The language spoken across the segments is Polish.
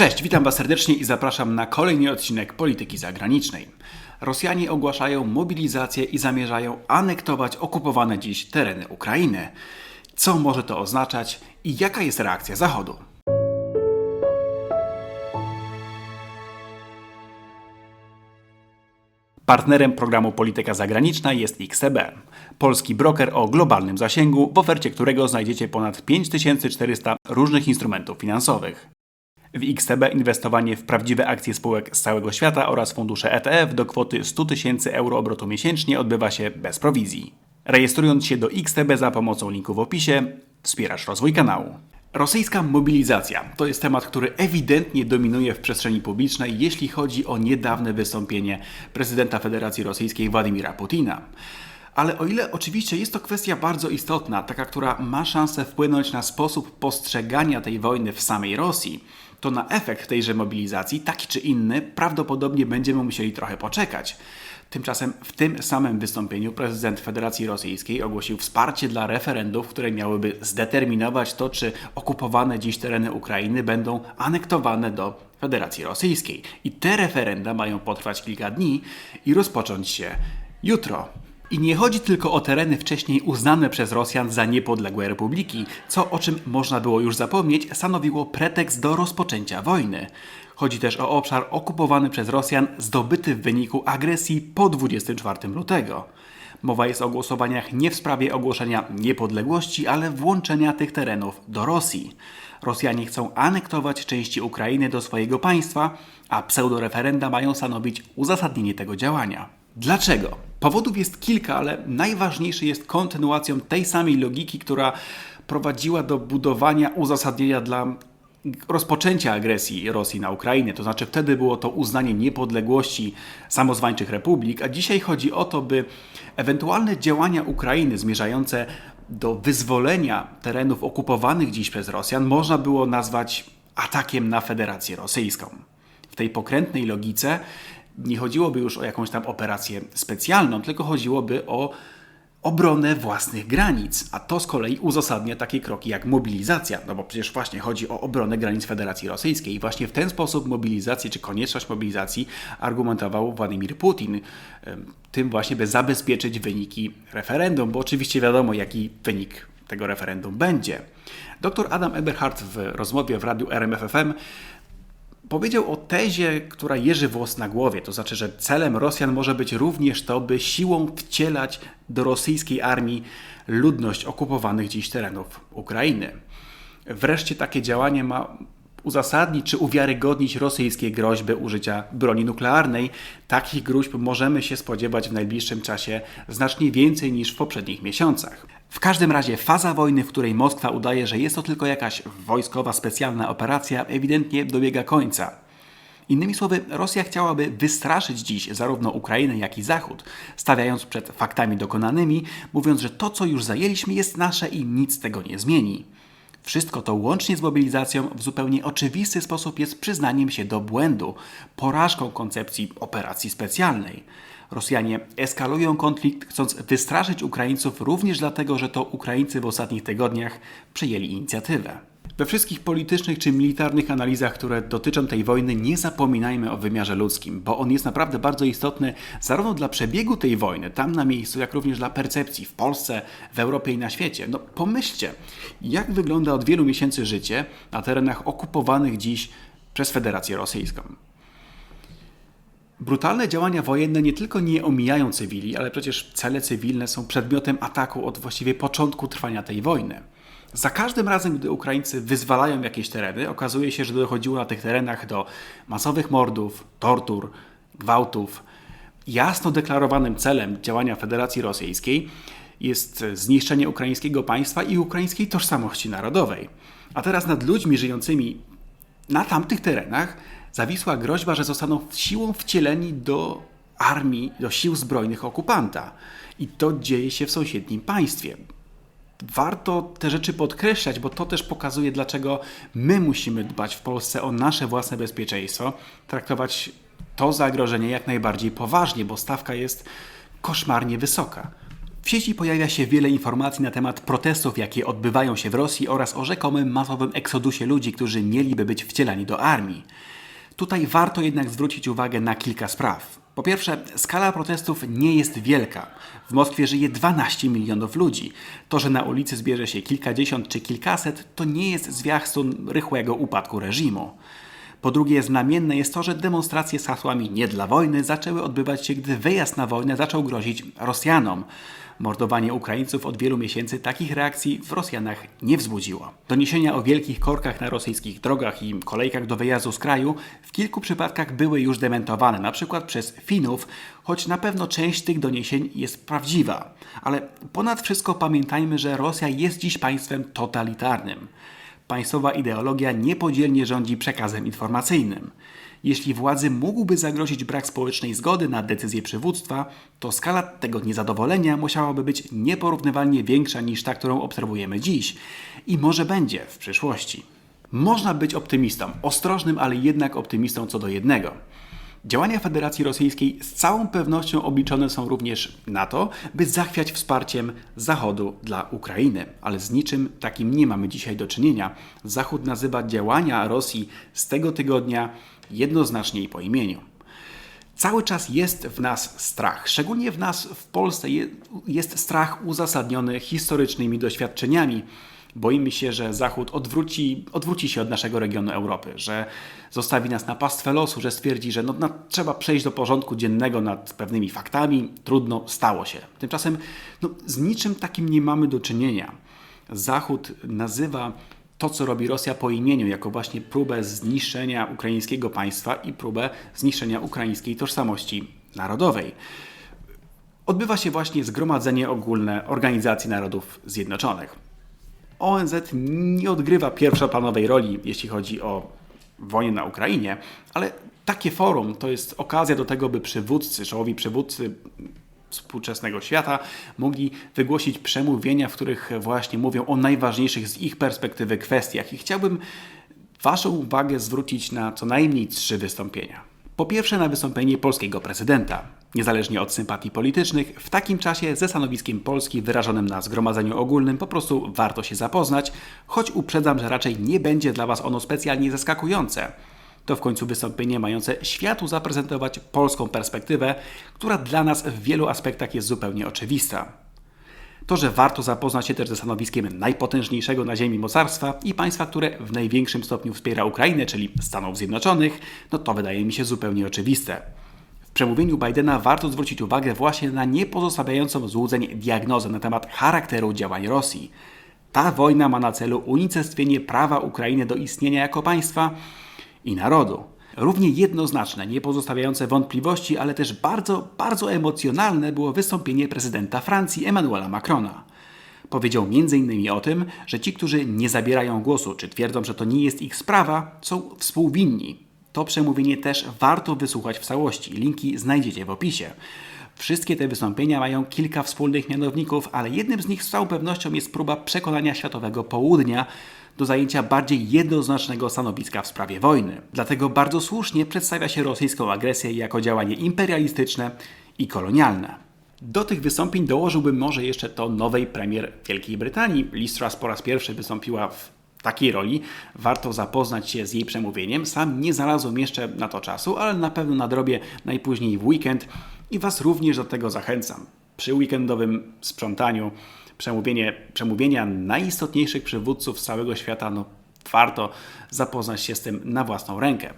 Cześć, witam Was serdecznie i zapraszam na kolejny odcinek Polityki Zagranicznej. Rosjanie ogłaszają mobilizację i zamierzają anektować okupowane dziś tereny Ukrainy. Co może to oznaczać i jaka jest reakcja Zachodu? Partnerem programu Polityka Zagraniczna jest XTB, polski broker o globalnym zasięgu, w ofercie którego znajdziecie ponad 5400 różnych instrumentów finansowych. W XTB inwestowanie w prawdziwe akcje spółek z całego świata oraz fundusze ETF do kwoty 100 tysięcy euro obrotu miesięcznie odbywa się bez prowizji. Rejestrując się do XTB za pomocą linku w opisie, wspierasz rozwój kanału. Rosyjska mobilizacja to jest temat, który ewidentnie dominuje w przestrzeni publicznej, jeśli chodzi o niedawne wystąpienie prezydenta Federacji Rosyjskiej Władimira Putina. Ale o ile oczywiście jest to kwestia bardzo istotna, taka, która ma szansę wpłynąć na sposób postrzegania tej wojny w samej Rosji, to na efekt tejże mobilizacji, taki czy inny, prawdopodobnie będziemy musieli trochę poczekać. Tymczasem w tym samym wystąpieniu prezydent Federacji Rosyjskiej ogłosił wsparcie dla referendów, które miałyby zdeterminować to, czy okupowane dziś tereny Ukrainy będą anektowane do Federacji Rosyjskiej. I te referenda mają potrwać kilka dni i rozpocząć się jutro. I nie chodzi tylko o tereny wcześniej uznane przez Rosjan za niepodległe republiki, co o czym można było już zapomnieć, stanowiło pretekst do rozpoczęcia wojny. Chodzi też o obszar okupowany przez Rosjan, zdobyty w wyniku agresji po 24 lutego. Mowa jest o głosowaniach nie w sprawie ogłoszenia niepodległości, ale włączenia tych terenów do Rosji. Rosjanie chcą anektować części Ukrainy do swojego państwa, a pseudoreferenda mają stanowić uzasadnienie tego działania. Dlaczego? Powodów jest kilka, ale najważniejszy jest kontynuacją tej samej logiki, która prowadziła do budowania uzasadnienia dla rozpoczęcia agresji Rosji na Ukrainę. To znaczy wtedy było to uznanie niepodległości samozwańczych republik, a dzisiaj chodzi o to, by ewentualne działania Ukrainy zmierzające do wyzwolenia terenów okupowanych dziś przez Rosjan można było nazwać atakiem na Federację Rosyjską. W tej pokrętnej logice nie chodziłoby już o jakąś tam operację specjalną, tylko chodziłoby o obronę własnych granic, a to z kolei uzasadnia takie kroki jak mobilizacja, no bo przecież właśnie chodzi o obronę granic Federacji Rosyjskiej i właśnie w ten sposób mobilizację czy konieczność mobilizacji argumentował Władimir Putin, tym właśnie by zabezpieczyć wyniki referendum, bo oczywiście wiadomo jaki wynik tego referendum będzie. Dr Adam Eberhardt w rozmowie w radiu RMFFM powiedział o tezie, która jeży włos na głowie, to znaczy, że celem Rosjan może być również to, by siłą wcielać do rosyjskiej armii ludność okupowanych dziś terenów Ukrainy. Wreszcie takie działanie ma uzasadnić czy uwiarygodnić rosyjskie groźby użycia broni nuklearnej. Takich gruźb możemy się spodziewać w najbliższym czasie znacznie więcej niż w poprzednich miesiącach. W każdym razie faza wojny, w której Moskwa udaje, że jest to tylko jakaś wojskowa specjalna operacja, ewidentnie dobiega końca. Innymi słowy, Rosja chciałaby wystraszyć dziś zarówno Ukrainę, jak i Zachód, stawiając przed faktami dokonanymi, mówiąc, że to, co już zajęliśmy, jest nasze i nic tego nie zmieni. Wszystko to łącznie z mobilizacją w zupełnie oczywisty sposób jest przyznaniem się do błędu, porażką koncepcji operacji specjalnej. Rosjanie eskalują konflikt, chcąc wystraszyć Ukraińców również dlatego, że to Ukraińcy w ostatnich tygodniach przyjęli inicjatywę. We wszystkich politycznych czy militarnych analizach, które dotyczą tej wojny, nie zapominajmy o wymiarze ludzkim, bo on jest naprawdę bardzo istotny zarówno dla przebiegu tej wojny, tam na miejscu, jak również dla percepcji w Polsce, w Europie i na świecie. No pomyślcie, jak wygląda od wielu miesięcy życie na terenach okupowanych dziś przez Federację Rosyjską. Brutalne działania wojenne nie tylko nie omijają cywili, ale przecież cele cywilne są przedmiotem ataku od właściwie początku trwania tej wojny. Za każdym razem, gdy Ukraińcy wyzwalają jakieś tereny, okazuje się, że dochodziło na tych terenach do masowych mordów, tortur, gwałtów. Jasno deklarowanym celem działania Federacji Rosyjskiej jest zniszczenie ukraińskiego państwa i ukraińskiej tożsamości narodowej. A teraz nad ludźmi żyjącymi na tamtych terenach zawisła groźba, że zostaną siłą wcieleni do armii, do sił zbrojnych okupanta. I to dzieje się w sąsiednim państwie. Warto te rzeczy podkreślać, bo to też pokazuje, dlaczego my musimy dbać w Polsce o nasze własne bezpieczeństwo, traktować to zagrożenie jak najbardziej poważnie, bo stawka jest koszmarnie wysoka. W sieci pojawia się wiele informacji na temat protestów, jakie odbywają się w Rosji oraz o rzekomym masowym eksodusie ludzi, którzy mieliby być wcielani do armii. Tutaj warto jednak zwrócić uwagę na kilka spraw. Po pierwsze, skala protestów nie jest wielka. W Moskwie żyje 12 milionów ludzi. To, że na ulicy zbierze się kilkadziesiąt czy kilkaset, to nie jest zwiastun rychłego upadku reżimu. Po drugie, znamienne jest to, że demonstracje z hasłami nie dla wojny zaczęły odbywać się, gdy wyjazd na wojnę zaczął grozić Rosjanom. Mordowanie Ukraińców od wielu miesięcy takich reakcji w Rosjanach nie wzbudziło. Doniesienia o wielkich korkach na rosyjskich drogach i kolejkach do wyjazdu z kraju w kilku przypadkach były już dementowane, przykład przez Finów, choć na pewno część tych doniesień jest prawdziwa. Ale ponad wszystko pamiętajmy, że Rosja jest dziś państwem totalitarnym. Państwowa ideologia niepodzielnie rządzi przekazem informacyjnym. Jeśli władzy mógłby zagrozić brak społecznej zgody na decyzję przywództwa, to skala tego niezadowolenia musiałaby być nieporównywalnie większa niż ta, którą obserwujemy dziś i może będzie w przyszłości. Można być optymistą, ostrożnym, ale jednak optymistą co do jednego. Działania Federacji Rosyjskiej z całą pewnością obliczone są również na to, by zachwiać wsparciem Zachodu dla Ukrainy, ale z niczym takim nie mamy dzisiaj do czynienia. Zachód nazywa działania Rosji z tego tygodnia jednoznacznie i po imieniu. Cały czas jest w nas strach, szczególnie w nas w Polsce jest strach uzasadniony historycznymi doświadczeniami. Boimy się, że Zachód odwróci, odwróci się od naszego regionu Europy, że zostawi nas na pastwę losu, że stwierdzi, że no, trzeba przejść do porządku dziennego nad pewnymi faktami. Trudno, stało się. Tymczasem no, z niczym takim nie mamy do czynienia. Zachód nazywa to, co robi Rosja po imieniu, jako właśnie próbę zniszczenia ukraińskiego państwa i próbę zniszczenia ukraińskiej tożsamości narodowej. Odbywa się właśnie Zgromadzenie Ogólne Organizacji Narodów Zjednoczonych. ONZ nie odgrywa pierwszoplanowej roli, jeśli chodzi o wojnę na Ukrainie, ale takie forum to jest okazja do tego, by przywódcy, czołowi przywódcy współczesnego świata mogli wygłosić przemówienia, w których właśnie mówią o najważniejszych z ich perspektywy kwestiach. I chciałbym Waszą uwagę zwrócić na co najmniej trzy wystąpienia. Po pierwsze, na wystąpienie polskiego prezydenta. Niezależnie od sympatii politycznych, w takim czasie ze stanowiskiem Polski wyrażonym na Zgromadzeniu Ogólnym po prostu warto się zapoznać, choć uprzedzam, że raczej nie będzie dla Was ono specjalnie zaskakujące. To w końcu wystąpienie mające światu zaprezentować polską perspektywę, która dla nas w wielu aspektach jest zupełnie oczywista. To, że warto zapoznać się też ze stanowiskiem najpotężniejszego na Ziemi mocarstwa i państwa, które w największym stopniu wspiera Ukrainę, czyli Stanów Zjednoczonych, no to wydaje mi się zupełnie oczywiste. W przemówieniu Bidena warto zwrócić uwagę właśnie na niepozostawiającą złudzeń diagnozę na temat charakteru działań Rosji. Ta wojna ma na celu unicestwienie prawa Ukrainy do istnienia jako państwa i narodu. Równie jednoznaczne, nie pozostawiające wątpliwości, ale też bardzo, bardzo emocjonalne było wystąpienie prezydenta Francji Emmanuela Macrona. Powiedział m.in. o tym, że ci, którzy nie zabierają głosu, czy twierdzą, że to nie jest ich sprawa, są współwinni. To przemówienie też warto wysłuchać w całości. Linki znajdziecie w opisie. Wszystkie te wystąpienia mają kilka wspólnych mianowników, ale jednym z nich z całą pewnością jest próba przekonania światowego południa do zajęcia bardziej jednoznacznego stanowiska w sprawie wojny. Dlatego bardzo słusznie przedstawia się rosyjską agresję jako działanie imperialistyczne i kolonialne. Do tych wystąpień dołożyłbym może jeszcze to nowej premier Wielkiej Brytanii. Liz Truss po raz pierwszy wystąpiła w takiej roli. Warto zapoznać się z jej przemówieniem. Sam nie znalazłem jeszcze na to czasu, ale na pewno nadrobię najpóźniej w weekend i Was również do tego zachęcam. Przy weekendowym sprzątaniu przemówienie, przemówienia najistotniejszych przywódców z całego świata, no warto zapoznać się z tym na własną rękę.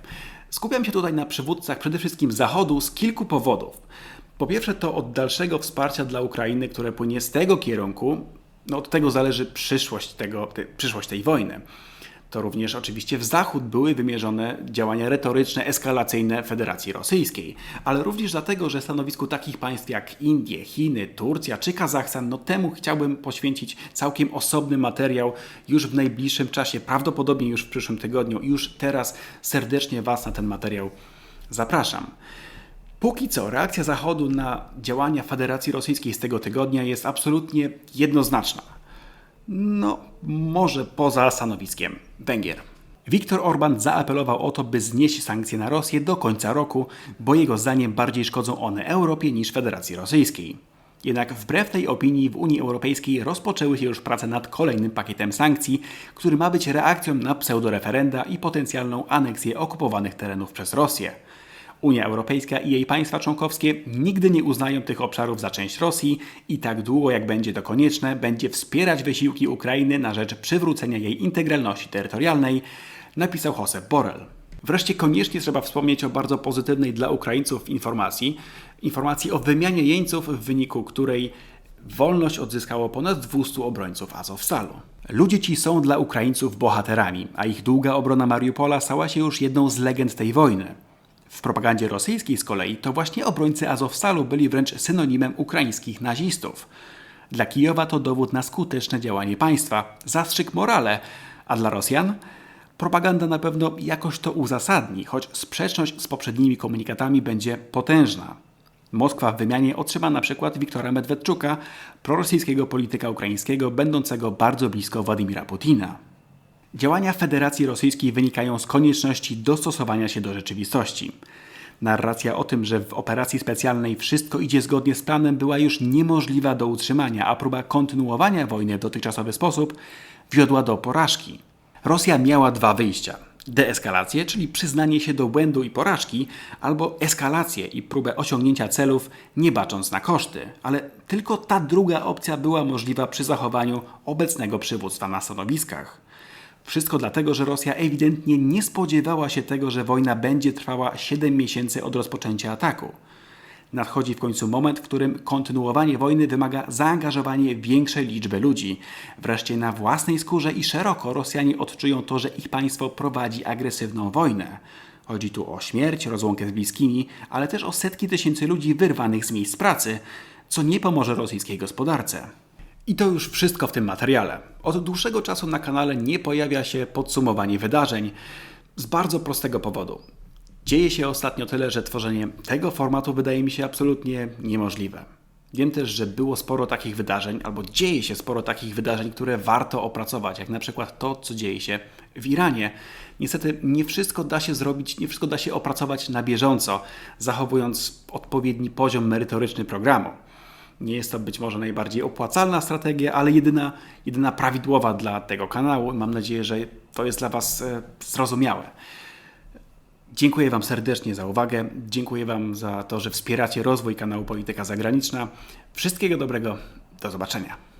Skupiam się tutaj na przywódcach przede wszystkim Zachodu z kilku powodów. Po pierwsze, to od dalszego wsparcia dla Ukrainy, które płynie z tego kierunku, no od tego zależy przyszłość, tego, te, przyszłość tej wojny to również oczywiście w Zachód były wymierzone działania retoryczne, eskalacyjne Federacji Rosyjskiej, ale również dlatego, że stanowisku takich państw jak Indie, Chiny, Turcja czy Kazachstan, no temu chciałbym poświęcić całkiem osobny materiał już w najbliższym czasie, prawdopodobnie już w przyszłym tygodniu. Już teraz serdecznie Was na ten materiał zapraszam. Póki co reakcja Zachodu na działania Federacji Rosyjskiej z tego tygodnia jest absolutnie jednoznaczna no może poza stanowiskiem Węgier. Viktor Orban zaapelował o to, by znieść sankcje na Rosję do końca roku, bo jego zdaniem bardziej szkodzą one Europie niż Federacji Rosyjskiej. Jednak wbrew tej opinii w Unii Europejskiej rozpoczęły się już prace nad kolejnym pakietem sankcji, który ma być reakcją na pseudoreferenda i potencjalną aneksję okupowanych terenów przez Rosję. Unia Europejska i jej państwa członkowskie nigdy nie uznają tych obszarów za część Rosji i tak długo jak będzie to konieczne, będzie wspierać wysiłki Ukrainy na rzecz przywrócenia jej integralności terytorialnej, napisał Josep Borrell. Wreszcie koniecznie trzeba wspomnieć o bardzo pozytywnej dla Ukraińców informacji, informacji o wymianie jeńców, w wyniku której wolność odzyskało ponad 200 obrońców Azowstalu. Ludzie ci są dla Ukraińców bohaterami, a ich długa obrona Mariupola stała się już jedną z legend tej wojny. W propagandzie rosyjskiej z kolei to właśnie obrońcy Azowstalu byli wręcz synonimem ukraińskich nazistów. Dla Kijowa to dowód na skuteczne działanie państwa, zastrzyk morale, a dla Rosjan propaganda na pewno jakoś to uzasadni, choć sprzeczność z poprzednimi komunikatami będzie potężna. Moskwa w wymianie otrzyma na przykład Wiktora Medwedczuka, prorosyjskiego polityka ukraińskiego, będącego bardzo blisko Władimira Putina. Działania Federacji Rosyjskiej wynikają z konieczności dostosowania się do rzeczywistości. Narracja o tym, że w operacji specjalnej wszystko idzie zgodnie z planem, była już niemożliwa do utrzymania, a próba kontynuowania wojny w dotychczasowy sposób wiodła do porażki. Rosja miała dwa wyjścia: deeskalację, czyli przyznanie się do błędu i porażki, albo eskalację i próbę osiągnięcia celów, nie bacząc na koszty. Ale tylko ta druga opcja była możliwa przy zachowaniu obecnego przywództwa na stanowiskach. Wszystko dlatego, że Rosja ewidentnie nie spodziewała się tego, że wojna będzie trwała 7 miesięcy od rozpoczęcia ataku. Nadchodzi w końcu moment, w którym kontynuowanie wojny wymaga zaangażowania większej liczby ludzi. Wreszcie na własnej skórze i szeroko Rosjanie odczują to, że ich państwo prowadzi agresywną wojnę. Chodzi tu o śmierć, rozłąkę z bliskimi, ale też o setki tysięcy ludzi wyrwanych z miejsc pracy, co nie pomoże rosyjskiej gospodarce. I to już wszystko w tym materiale. Od dłuższego czasu na kanale nie pojawia się podsumowanie wydarzeń z bardzo prostego powodu. Dzieje się ostatnio tyle, że tworzenie tego formatu wydaje mi się absolutnie niemożliwe. Wiem też, że było sporo takich wydarzeń, albo dzieje się sporo takich wydarzeń, które warto opracować, jak na przykład to, co dzieje się w Iranie. Niestety nie wszystko da się zrobić, nie wszystko da się opracować na bieżąco, zachowując odpowiedni poziom merytoryczny programu. Nie jest to być może najbardziej opłacalna strategia, ale jedyna, jedyna prawidłowa dla tego kanału. Mam nadzieję, że to jest dla Was e, zrozumiałe. Dziękuję Wam serdecznie za uwagę. Dziękuję Wam za to, że wspieracie rozwój kanału Polityka Zagraniczna. Wszystkiego dobrego. Do zobaczenia.